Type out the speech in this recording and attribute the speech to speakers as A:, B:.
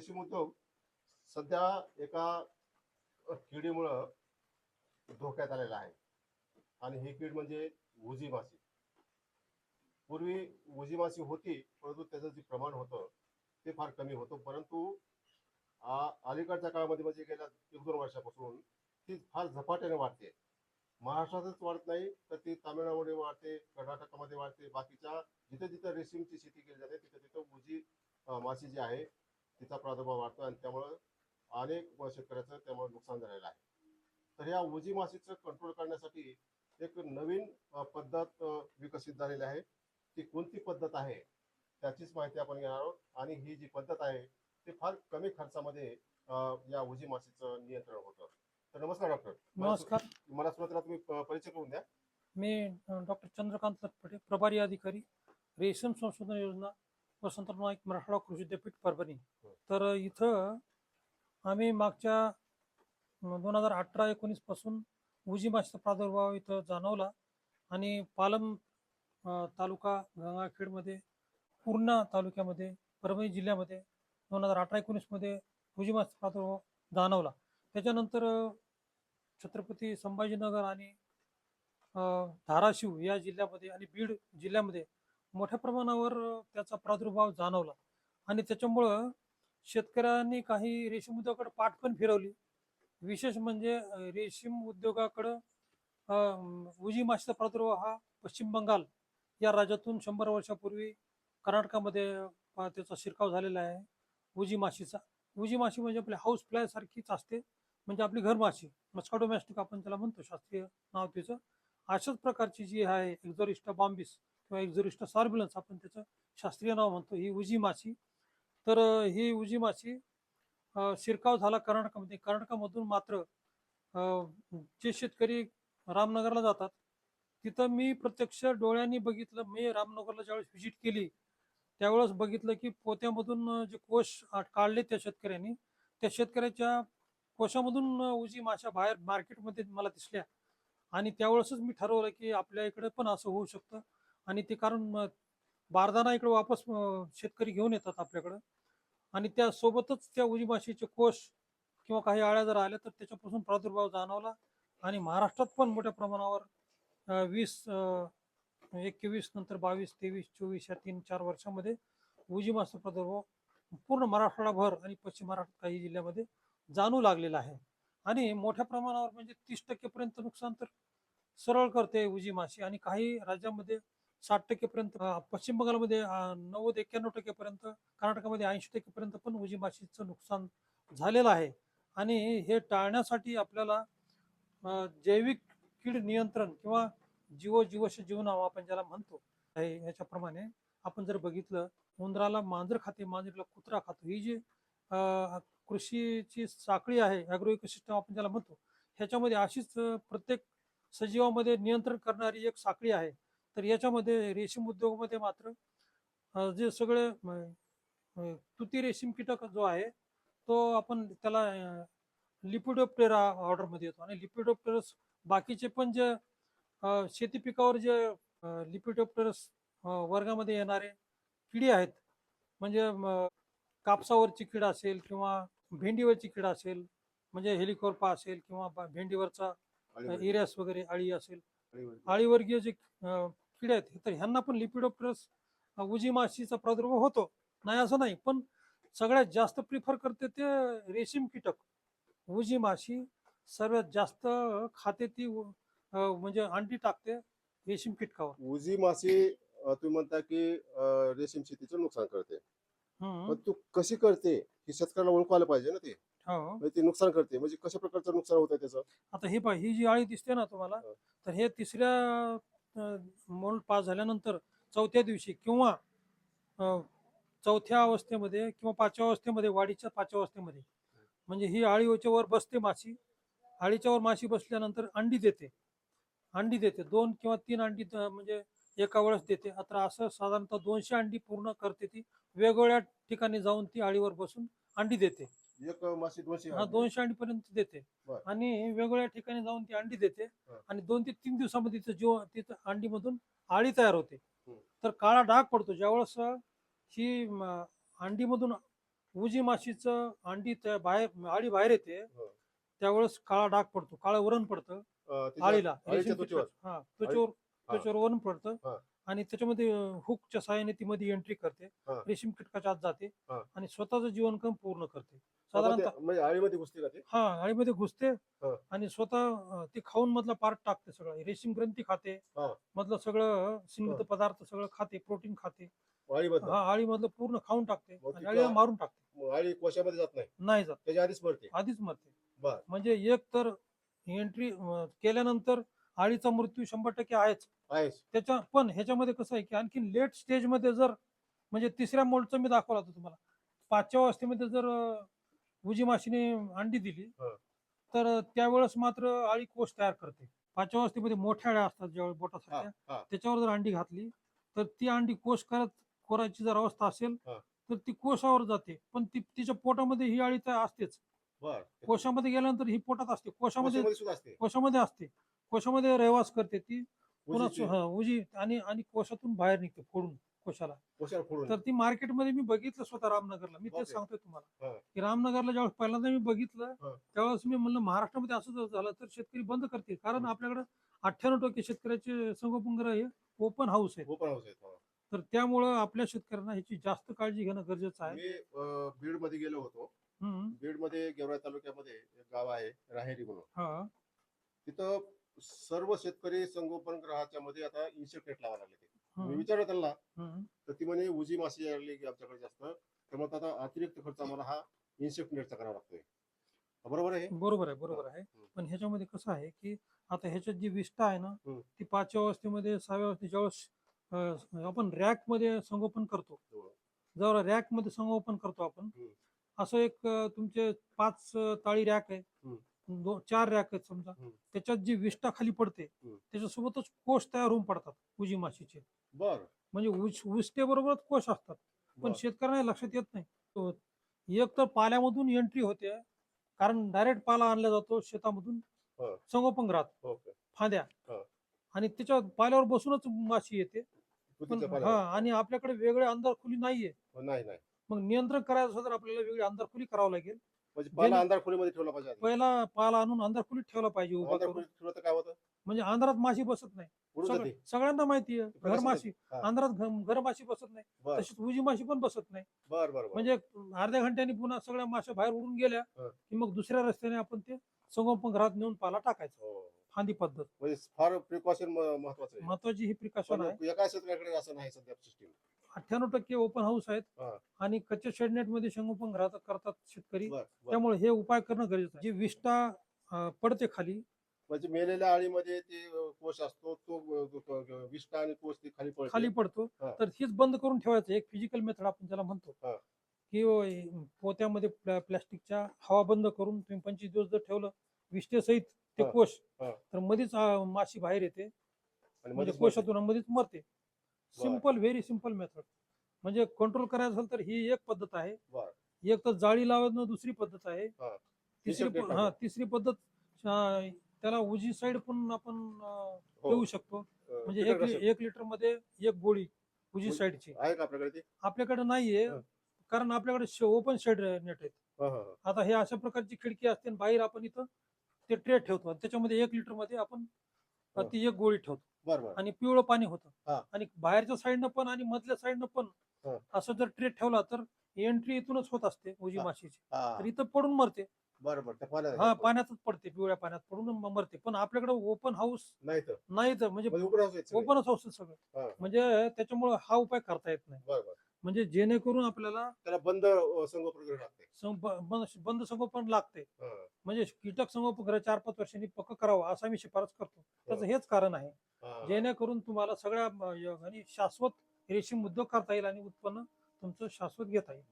A: रेशीम उद्योग सध्या एका किडीमुळं धोक्यात आलेला आहे. आणि ही कीड म्हणजे उजी माशी. पूर्वी उजी माशी होती परंतु त्याचं जे प्रमाण होतं ते फार कमी होतं. परंतु अलीकडच्या काळामध्ये म्हणजे गेल्या एक दोन वर्षापासून ती फार झपाट्याने वाढते. महाराष्ट्रातच वाढत नाही तर ती तामिळनाडूमध्ये वाढते कर्नाटकामध्ये वाढते. बाकीच्या जिथे जिथे रेशीमची शेती केली जाते तिथे तिथं उजी माशी जी आहे तिचा प्रादुर्भाव वाढतो आणि त्यामुळं अनेक शेतकऱ्याचं त्यामुळे नुकसान झालेलं आहे. तर या उजी माशीचं कंट्रोल करण्यासाठी एक नवीन पद्धत विकसित झालेली आहे. ती कोणती पद्धत आहे? त्याचीच माहिती आपण घेणार आहोत. आणि ही जी पद्धत आहे ते फार कमी खर्चामध्ये या उजी माशीचं नियंत्रण होतं. तर नमस्कार डॉक्टर.
B: नमस्कार.
A: मला सुरुवातीला तुम्ही परिचय करून द्या.
B: मी डॉक्टर चंद्रकांत लखपटे प्रभारी अधिकारी रेशीम संशोधन योजना वसंत नाईक मराठवाडा कृषी विद्यापीठ परभणी. तर इथं आम्ही मागच्या दोन हजार अठरा एकोणीसपासून उजी माशीचा प्रादुर्भाव इथं जाणवला आणि पालम तालुका गंगाखेडमध्ये पूर्णा तालुक्यामध्ये परभणी जिल्ह्यामध्ये दोन हजार अठरा एकोणीसमध्ये उजी माशीचा प्रादुर्भाव जाणवला. त्याच्यानंतर छत्रपती संभाजीनगर आणि धाराशिव या जिल्ह्यामध्ये आणि बीड जिल्ह्यामध्ये मोठ्या प्रमाणावर त्याचा प्रादुर्भाव जाणवला. आणि त्याच्यामुळं शेतकऱ्यांनी काही रेशीम उद्योगाकडे पाठ पण फिरवली. विशेष म्हणजे रेशीम उद्योगाकडं उजी माशीचा प्रादुर्भाव हा पश्चिम बंगाल या राज्यातून शंभर वर्षापूर्वी कर्नाटकामध्ये त्याचा शिरकाव झालेला आहे. उजी माशीचा. उजी माशी म्हणजे आपली हाऊस फ्लाय सारखीच असते. म्हणजे आपली घरमाशी मस्का डोमॅस्टिक आपण त्याला म्हणतो शास्त्रीय नाव तिचं अशाच प्रकारची जी आहे एक्झोरिस्टा बॉम्बिस किंवा एक्झोरिस्टा सॉर्बिलन्स आपण त्याचं शास्त्रीय नाव म्हणतो. ही उजी माशी तर ही उजी माशी शिरकाव झाला कर्नाटकामध्ये. कर्नाटकामधून मात्र जे शेतकरी रामनगरला जातात तिथं मी प्रत्यक्ष डोळ्यांनी बघितलं. मी रामनगरला ज्यावेळेस व्हिजिट केली त्यावेळेस बघितलं की पोत्यामधून जे कोश काढले त्या शेतकऱ्यांनी त्या शेतकऱ्याच्या कोशामधून उजी माशा बाहेर मार्केटमध्ये मला दिसल्या. आणि त्यावेळेसच मी ठरवलं की आपल्या इकडे पण असं होऊ शकतं. आणि ते कारण बारदाना इकडे वापस शेतकरी घेऊन येतात आपल्याकडं. आणि त्यासोबतच त्या उजी माशीचे कोश किंवा काही आळ्या जर आल्या तर त्याच्यापासून प्रादुर्भाव जाणवला. आणि महाराष्ट्रात पण मोठ्या प्रमाणावर वीस एकवीस नंतर बावीस तेवीस चोवीस या तीन चार वर्षामध्ये उजी प्रादुर्भाव पूर्ण महाराष्ट्राभर आणि पश्चिम महाराष्ट्र काही जिल्ह्यामध्ये जाणू लागलेला आहे. आणि मोठ्या प्रमाणावर म्हणजे तीस टक्केपर्यंत नुकसान तर सरळ करते उजी माशी. आणि काही राज्यामध्ये साठ टक्केपर्यंत पश्चिम बंगालमध्ये नव्वद एक्क्याण्णव टक्केपर्यंत कर्नाटकामध्ये ऐंशी टक्केपर्यंत पण उजी माशीचं नुकसान झालेलं आहे. आणि हे टाळण्यासाठी आपल्याला जैविक कीड नियंत्रण किंवा जीव जीवश जीवनावा आपण ज्याला म्हणतो आहे ह्याच्याप्रमाणे आपण जर बघितलं उंदराला मांजर खाते मांजरीला कुत्रा खातो. ही जी कृषीची साखळी आहे ॲग्रो इकोसिस्टम आपण ज्याला म्हणतो ह्याच्यामध्ये अशीच प्रत्येक सजीवामध्ये नियंत्रण करणारी एक साखळी आहे. तर याच्यामध्ये रेशीम उद्योगामध्ये मात्र जे सगळे तुती रेशीम कीटक जो आहे तो आपण त्याला लिपिडोप्टेरा ऑर्डरमध्ये येतो. आणि लिपिडोप्टेरस बाकीचे पण जे शेती पिकावर जे लिपिडोप्टेरस वर्गामध्ये येणारे किडी आहेत म्हणजे कापसावरची कीड असेल किंवा भेंडीवरची कीड असेल म्हणजे हेलिकोर्पा असेल किंवा भेंडीवरचा
A: आणि
B: इरियास वगैरे अळी असेल आळीवर्गीय जे किडे आहेत. तर ह्यांना पण लिपिडोप्टरस उजी माशीचा प्रादुर्भाव होतो. नाही असं नाही. पण सगळ्यात जास्त प्रिफर करते ते रेशीम कीटक. उजी माशी सर्वात जास्त खाते ती म्हणजे अंडी टाकते रेशीम कीटकावर.
A: उजी माशी अं, तुम्ही म्हणता की अं, रेशीम शेतीचं नुकसान करते.
B: हम्म.
A: पण तू कशी करते हे शेतकऱ्याला ओळखू आलं पाहिजे ना ते.
B: हो.
A: म्हणजे ते नुकसान करते. म्हणजे कशा प्रकारचं नुकसान होतं त्याचं?
B: आता हे पहा ही जी आळी दिसते ना तुम्हाला
A: हो.
B: तर हे तिसऱ्या मोल्ड पास झाल्यानंतर चौथ्या दिवशी किंवा चौथ्या अवस्थेमध्ये किंवा पाचव्या अवस्थेमध्ये वाढीच्या पाचव्या अवस्थेमध्ये. म्हणजे ही आळीच्या वर बसते माशी. आळीच्या वर माशी बसल्यानंतर अंडी देते. अंडी देते. दोन किंवा तीन अंडी द- म्हणजे एका वेळेस देते. अत्र असं साधारणतः दोनशे अंडी पूर्ण करते ती. वेगवेगळ्या ठिकाणी जाऊन ती आळीवर बसून अंडी देते.
A: एक माशी दोनशे
B: हा दोनशे अंडी पर्यंत देते
A: बर.
B: आणि वेगवेगळ्या ठिकाणी जाऊन ती अंडी देते
A: हा.
B: आणि दोन ते तीन दिवसामध्ये तिचं जीव तिथं अंडीमधून आळी तयार होते
A: हम्म.
B: तर काळा डाग पडतो ज्यावेळेस ही म, अंडीमधून उजी माशीचं अंडी त्या बाहेर आळी बाहेर येते
A: हो.
B: त्यावेळेस काळा डाग पडतो काळं वरण पडतं
A: अं, त्याच्या-
B: आळीला
A: आळीच्या
B: रेशीम
A: त्वचेवर.
B: कीटक- हा त्वचेवर. त्वचेवर वरण पडतं. आणि त्याच्यामध्ये हुकच्या सहाय्याने ती मध्ये एंट्री करते
A: हा.
B: रेशीम कीटकाच्या आत जाते
A: हा.
B: आणि स्वतःचं जीवनक्रम पूर्ण करते साधारणतः
A: म्हणजे आळीमध्ये घुसते का ते?
B: हा आळीमध्ये घुसते
A: हा.
B: आणि स्वतः ती खाऊन मधला पार्ट टाकते सगळं. रेशीम ग्रंथी खाते.
A: हा.
B: मधलं सगळं सिंगित. पदार्थ सगळं खाते प्रोटीन खाते. हा आळी मधलं पूर्ण खाऊन टाकते आणि आळीला मारून टाकते.
A: आळी कोशामध्ये जात नाही?
B: नाही जात.
A: त्याच्या आधीच मरते?
B: आधीच मरते. म्हणजे एक तर एंट्री केल्यानंतर आळीचा मृत्यू शंभर टक्के आहेच. त्याच्या पण ह्याच्यामध्ये कसं आहे की आणखी लेट स्टेजमध्ये जर म्हणजे तिसऱ्या मोल्डचं मी दाखवलं होतं तुम्हाला. पाचव्या अवस्थेमध्ये जर उजी माशीने अंडी दिली.
A: हा.
B: तर त्यावेळेस मात्र आळी कोष तयार करते. पाचव्या अवस्थेमध्ये मोठ्या अळ्या असतात ज्यावेळी
A: हा
B: बोटासारख्या.
A: हा
B: त्याच्यावर जर अंडी घातली तर ती अंडी कोष करत कोरायची जर अवस्था असेल
A: हा.
B: तर ती कोशावर जाते. पण ती तिच्या पोटामध्ये ही अळी तर असतेच.
A: बर.
B: कोशामध्ये गेल्यानंतर ही पोटात असते. कोशामध्ये
A: कोशामध्ये सुद्धा असते.
B: कोशामध्ये असते. कोशामध्ये रहवास करते ती.
A: उजीची.
B: हा, उजी आणि आणि कोशातून बाहेर निघते फोडून. कोशाला.
A: फोडून
B: तर ती मार्केटमध्ये मी बघितलं स्वतः रामनगरला. मी तेच. सांगतोय तुम्हाला.
A: हा.
B: की रामनगरला ज्यावेळेस पहिल्यांदा मी बघितलं
A: हा.
B: त्यावेळेस मी म्हणलं महाराष्ट्रामध्ये असं जर झालं तर शेतकरी बंद करतील. कारण आपल्याकडे अठ्ठ्याण्णव टक्के शेतकऱ्याचे संगोपनग्रह हे ओपन हाऊस आहे
A: ओपन हाऊस आहेत हा.
B: तर त्यामुळं आपल्या शेतकऱ्यांना ह्याची जास्त काळजी घेणं गरजेचं आहे.
A: मी बीडमध्ये गेलो होतो.
B: हम्म.
A: बीडमध्ये गेवराई तालुक्यामध्ये एक गाव आहे राहेरी म्हणून.
B: हा.
A: तिथं सर्व शेतकरी संगोपन ग्रहाच्या मध्ये आता इन्सेक्टेट लावायला लागले ते. मी. विचारलं त्यांना. तर ती म्हणे उजी माशी आली की आमच्याकडे जास्त त्यामुळे आता अतिरिक्त खर्च आम्हाला हा इन्सेक्ट नेटचा करावा लागतोय बरोबर आहे
B: बरोबर आहे बरोबर आहे पण ह्याच्यामध्ये कसं आहे की आता ह्याच्यात जी विष्ठा आहे ना. ती पाचव्या अवस्थेमध्ये सहाव्या अवस्थेत ज्यावेळेस अं, आपण रॅकमध्ये संगोपन करतो
A: हो.
B: जेव्हा रॅकमध्ये संगोपन करतो आपण. असं एक तुमचे पाच ताळी रॅक आहे दो चार रॅक आहेत समजा.
A: हम्म.
B: त्याच्यात जी विष्ठा खाली पडते
A: हम्म.
B: त्याच्यासोबतच कोष तयार होऊन पडतात उजी माशीचे.
A: बर.
B: म्हणजे उच- विष्ठेबरोबरच कोष असतात. पण. शेतकऱ्यांना लक्षात येत नाही. तो एक तर पाल्यामधून एंट्री होते कारण डायरेक्ट पाला आणला जातो शेतामधून.
A: हो.
B: संगोपनगृहात
A: ओके.
B: फांद्या.
A: हो.
B: आणि त्याच्या पाल्यावर बसूनच माशी येते. पण हा. आणि आपल्याकडे वेगळे अंधार खोली नाहीये.
A: हो, नाही नाही.
B: मग नियंत्रण करायचं असेल तर आपल्याला वेगळी अंधार खोली करावं लागेल.
A: म्हणजे पाला
B: जेणे-
A: अंधार खोलीमध्ये ठेवला पाहिजे आधी.
B: पहिला पाला आणून अंधार खोलीत ठेवला पाहिजे उभा
A: अंधार
B: करून.
A: खोलीत ठेवलं तर काय होतं?
B: म्हणजे अंधारात माशी बसत नाही.
A: उडून
B: सगळं-
A: जाते.
B: सगळ्यांना माहिती आहे
A: प्रकाशात
B: घर माशी
A: हा.
B: अंधारात घ- घर माशी बसत नाही.
A: बर.
B: तशीच उजी माशी पण बसत नाही.
A: बर बर बर.
B: म्हणजे अर्ध्या घंट्याने पुन्हा सगळ्या माश्या बाहेर उडून गेल्या
A: हा.
B: की मग दुसऱ्या रस्त्याने आपण ते संगोपन घरात नेऊन पाला टाकायचा.
A: हो.
B: फांदी पद्धत.
A: म्हणजे फार प्रिकॉशन महत्वाचं आहे.
B: महत्वाची ही प्रिकॉशन आहे.
A: एका शेतकऱ्याकडे असं नाही सध्या सिस्टीम
B: अठ्ठ्याण्णव टक्के ओपन हाऊस आहेत
A: हा.
B: आणि कच्च्या शेड नेटमध्ये संगोपन घरात करतात शेतकरी
A: बर बर.
B: त्यामुळे हे उपाय करणं गरजेचं आहे जी विष्ठा अं, पडते खाली
A: म्हणजे मेलेल्या आळीमध्ये ते अं, कोश असतो तो अं, तो, अं, विष्ठा आणि कोश ते खाली पडते
B: खाली पडतो
A: हा.
B: तर हीच बंद करून ठेवायचं एक फिजिकल मेथड आपण त्याला म्हणतो. की अं, पोत्यामध्ये प्ला- प्लास्टिकच्या हवा बंद करून तुम्ही पंचवीस दिवस जर ठेवलं विष्ठेसहित ते. कोश
A: हा.
B: तर मध्येच अं, माशी बाहेर येते
A: आणि
B: म्हणजे
A: मध्येच मरते.
B: कोशातून मध्येच मरते सिंपल व्हेरी सिंपल मेथड म्हणजे कंट्रोल करायचं असेल तर ही एक पद्धत आहे एक तर जाळी लावणं दुसरी पद्धत आहे
A: हा.
B: तिसरी हा तिसरी पद्धत त्याला उजी साईड पण आपण अं,
A: हो.
B: देऊ शकतो म्हणजे एक. एक लिटरमध्ये एक गोळी उजी. साईडची
A: का आपल्याकडे
B: नाहीये. कारण आपल्याकडे ओपन शेड नेट आहेत. आता हे अशा प्रकारची खिडकी असते आणि बाहेर आपण इथं ते ट्रे ठेवतो आणि त्याच्यामध्ये एक लिटरमध्ये आपण. ती एक गोळी ठेवतो.
A: बर बर.
B: आणि पिवळं पाणी होतं.
A: हा.
B: आणि बाहेरच्या साईडनं पण आणि मधल्या साईडनं पण
A: हा.
B: असं जर ट्रे ठेवला तर एंट्री इथूनच होत असते उजी
A: हा.
B: माशीची.
A: हा.
B: तर इथं पडून मरते.
A: बर बर. त्या पाण्यात
B: हा पाण्यातच पडते पिवळ्या पाण्यात पडून म- मरते. पण आपल्याकडे ओपन हाऊस
A: नाही तर.
B: नाही तर म्हणजे
A: म्हणजे उघड असं
B: ओपनच हाऊस सगळं.
A: हा.
B: म्हणजे त्याच्यामुळे हा उपाय करता येत नाही.
A: बर बर.
B: म्हणजे जेणेकरून आपल्याला
A: त्याला बंद अं, संगोपन
B: बंद बंद संगोपन लागते.
A: हा.
B: म्हणजे कीटक संगोपन चार पाच वर्षांनी पक्क करावं असं मी शिफारस करतो. त्याचं हेच कारण आहे.
A: हा.
B: जेणेकरून तुम्हाला सगळ्या य- आणि शाश्वत रेशीम उद्योग करता येईल आणि उत्पन्न तुमचं शाश्वत घेता येईल.